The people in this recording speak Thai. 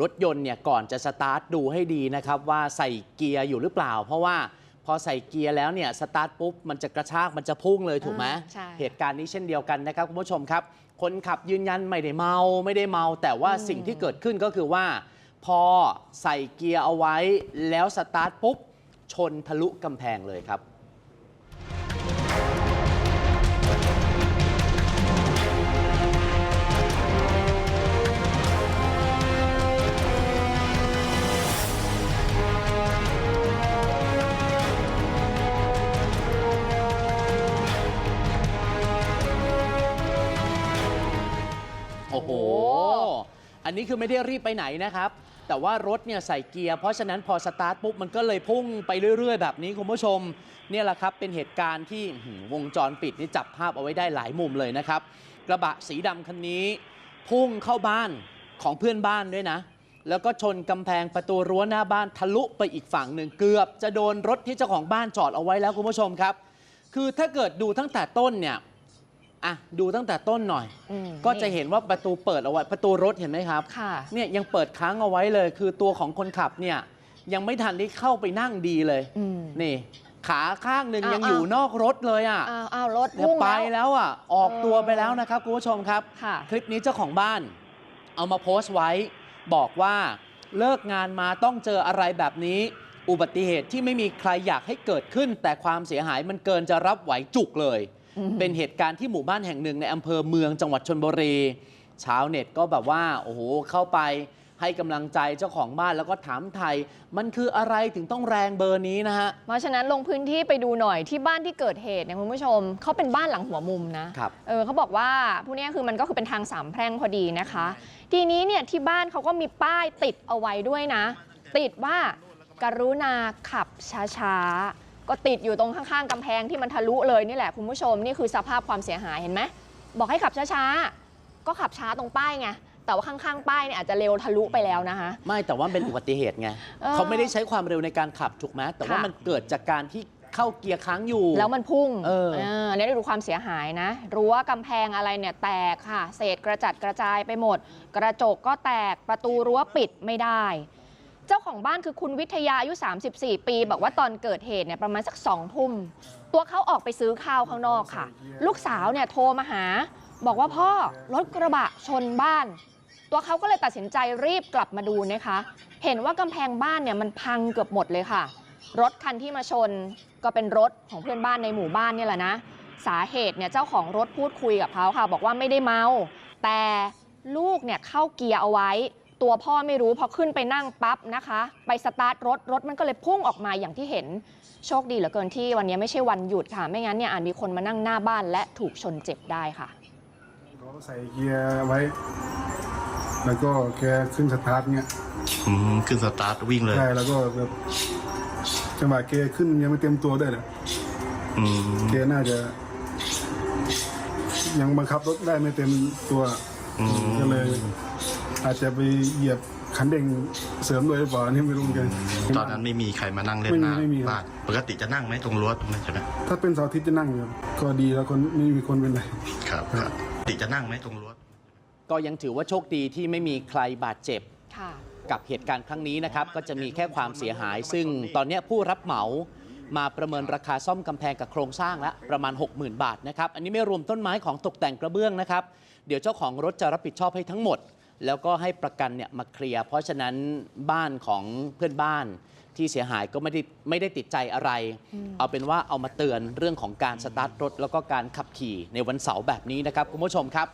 รถยนต์เนี่ยก่อนจะสตาร์ทดูให้ดีนะครับว่าใส่เกียร์อยู่หรือเปล่า เพราะว่าพอใส่เกียร์แล้วเนี่ยสตาร์ทปุ๊บมันจะกระชากมันจะพุ่งเลยถูกไหมอ่าใช่ เหตุการณ์นี้เช่นเดียวกันนะครับคุณผู้ชมครับ คนขับยืนยันไม่ได้เมาไม่ได้เมา แต่ว่าสิ่งที่เกิดขึ้นก็คือว่า พอใส่เกียร์เอาไว้แล้วสตาร์ทปุ๊บชนทะลุกำแพงเลยครับ อันนี้คือไม่ได้รีบไปไหนนะครับ แต่ว่ารถเนี่ยใส่เกียร์ เพราะฉะนั้นพอสตาร์ทปุ๊บมันก็เลยพุ่งไปเรื่อย ๆ แบบนี้คุณผู้ชม เนี่ยแหละครับเป็นเหตุการณ์ที่วงจรปิดนี่จับภาพเอาไว้ได้หลายมุมเลยนะครับ กระบะสีดำคันนี้ พุ่งเข้าบ้านของเพื่อนบ้านด้วยนะ แล้วก็ชนกำแพงประตูรั้วหน้าบ้านทะลุไปอีกฝั่งหนึ่งเกือบ จะโดนรถที่เจ้าของบ้านจอดเอาไว้แล้วคุณผู้ชมครับ คือถ้าเกิดดูตั้งแต่ต้นเนี่ย อะดูตั้งแต่ต้นหน่อย อืมก็จะเห็นว่าประตูเปิดเอาไว้ ประตูรถเห็นไหมครับ ค่ะ เนี่ยยังเปิดค้างเอาไว้เลย คือตัวของคนขับเนี่ยยังไม่ทันได้เข้าไปนั่งดีเลย อืม นี่ ขาข้างหนึ่งอ้าวยังอยู่อ้าว นอกรถเลยอะอ้าวอ้าวรถเนี่ยพุ่งไปแล้ว แล้วอะออกเออตัวไปแล้วนะครับคุณผู้ชมครับ ค่ะ คลิปนี้เจ้าของบ้าน เอามาโพสต์ไว้ บอกว่าเลิกงานมาต้องเจออะไรแบบนี้ อุบัติเหตุที่ไม่มีใครอยากให้เกิดขึ้น แต่ความเสียหายมันเกินจะรับไหวจุกเลยอืม เป็นเหตุการณ์ที่หมู่บ้านแห่งหนึ่งในอำเภอเมืองจังหวัดชนบุรีชาวเน็ตก็แบบว่าโอ้โหเข้าไปให้กำลังใจเจ้าของบ้านแล้วก็ถามไทย มันคืออะไรถึงต้องแรงเบอร์นี้นะฮะ เพราะฉะนั้นลงพื้นที่ไปดูหน่อยที่บ้านที่เกิดเหตุเนี่ยคุณผู้ชมเขาเป็นบ้านหลังหัวมุมนะครับเออเขาบอกว่าพวกเนี้ยคือมันก็คือเป็นทางสามแพร่งพอดีนะคะ ทีนี้เนี่ยที่บ้านเขาก็มีป้ายติดเอาไว้ด้วยนะ ติดว่าการุณาขับช้าๆ ก็ติดอยู่ตรงข้างๆกำแพงที่มันทะลุเลยนี่แหละคุณผู้ชมนี่คือสภาพความเสียหายเห็นไหมบอกให้ขับช้าๆ ก็ขับช้าตรงป้ายไงแต่ว่าข้างๆ ป้ายเนี่ยอาจจะเร็วทะลุไปแล้วนะคะ ไม่แต่ว่ามันเป็นอุบัติเหตุไงเออเขาไม่ได้ใช้ความเร็วในการขับถูกไหมแต่ว่าค่ะมันเกิดจากการที่เข้าเกียร์ค้างอยู่ แล้วมันพุ่งเอออันนี้ได้ดูความเสียหายนะรั้วกำแพงอะไรเนี่ยแตกค่ะ เศษกระจัดกระจายไปหมด กระจกก็แตกประตูรั้วปิดไม่ได้เจ้าของบ้านคือคุณวิทยาอายุ 34 ปี บอกว่าตอนเกิดเหตุเนี่ยประมาณสักสองทุ่ม ตัวเขาออกไปซื้อข้าวข้างนอกค่ะ ลูกสาวเนี่ยโทรมาหา บอกว่าพ่อรถกระบะชนบ้าน ตัวเขาก็เลยตัดสินใจรีบกลับมาดูนะคะ เห็นว่ากำแพงบ้านเนี่ยมันพังเกือบหมดเลยค่ะ รถคันที่มาชนก็เป็นรถของเพื่อนบ้านในหมู่บ้านนี่แหละนะ สาเหตุเนี่ยเจ้าของรถพูดคุยกับเขาค่ะ บอกว่าไม่ได้เมา แต่ลูกเนี่ยเข้าเกียร์เอาไว้ ตัวพ่อไม่รู้พอขึ้นไปนั่งปั๊บนะคะ ไปสตาร์ทรถรถมันก็เลยพุ่งออกมาอย่างที่เห็นโชคดีเหลือเกินที่วันนี้ไม่ใช่วันหยุดค่ะ ไม่งั้นเนี่ยอาจมีคนมานั่งหน้าบ้านและถูกชนเจ็บได้ค่ะเขาใส่เกียร์ไว้ แล้วก็แกขึ้นสตาร์ทเงี้ยอืมขึ้นสตาร์ทวิ่งเลยใช่แล้วก็แบบจังหวะแกขึ้นยังไม่เต็มตัวด้วยแหละอืมแกน่าจะ ยังบังคับรถได้ไม่เต็มตัว อืมก็เลย อาจจะไปเหยียบคันเร่งเสริมด้วยหรือเปล่าอันนี่ไม่รู้เหมือนกัน ตอนนั้นไม่มีใครมานั่งเล่นไม่หมีน้าไม่มีบ้านปกติจะนั่งไหมตรงรั้วตรงนั้นใช่ไหมถ้าเป็นเสาร์อาทิตย์จะนั่งอยู่ก็ดีแล้วคนไม่มีคนเป็นไร ครับครับปกติจะนั่งไหมตรงรั้ว ก็ยังถือว่าโชคดีที่ไม่มีใครบาดเจ็บ ค่ะ กับเหตุการณ์ครั้งนี้นะครับก็จะมีแค่ความเสียหาย ซึ่งตอนเนี้ยผู้รับเหมา มาประเมินราคาซ่อมกำแพงกับโครงสร้างแล้วประมาณ 60,000 บาทนะครับ อันนี้ไม่รวมต้นไม้ของตกแต่งกระเบื้องนะครับ เดี๋ยวเจ้าของรถจะรับผิดชอบให้ทั้งหมด แล้วก็ให้ประกันเนี่ยมาเคลียร์เพราะฉะนั้นบ้านของเพื่อนบ้านที่เสียหายก็ไม่ได้ไม่ได้ติดใจอะไร เอาเป็นว่าเอามาเตือนเรื่องของการสตาร์ทรถ แล้วก็การขับขี่ในวันเสาร์แบบนี้นะครับคุณผู้ชมครับ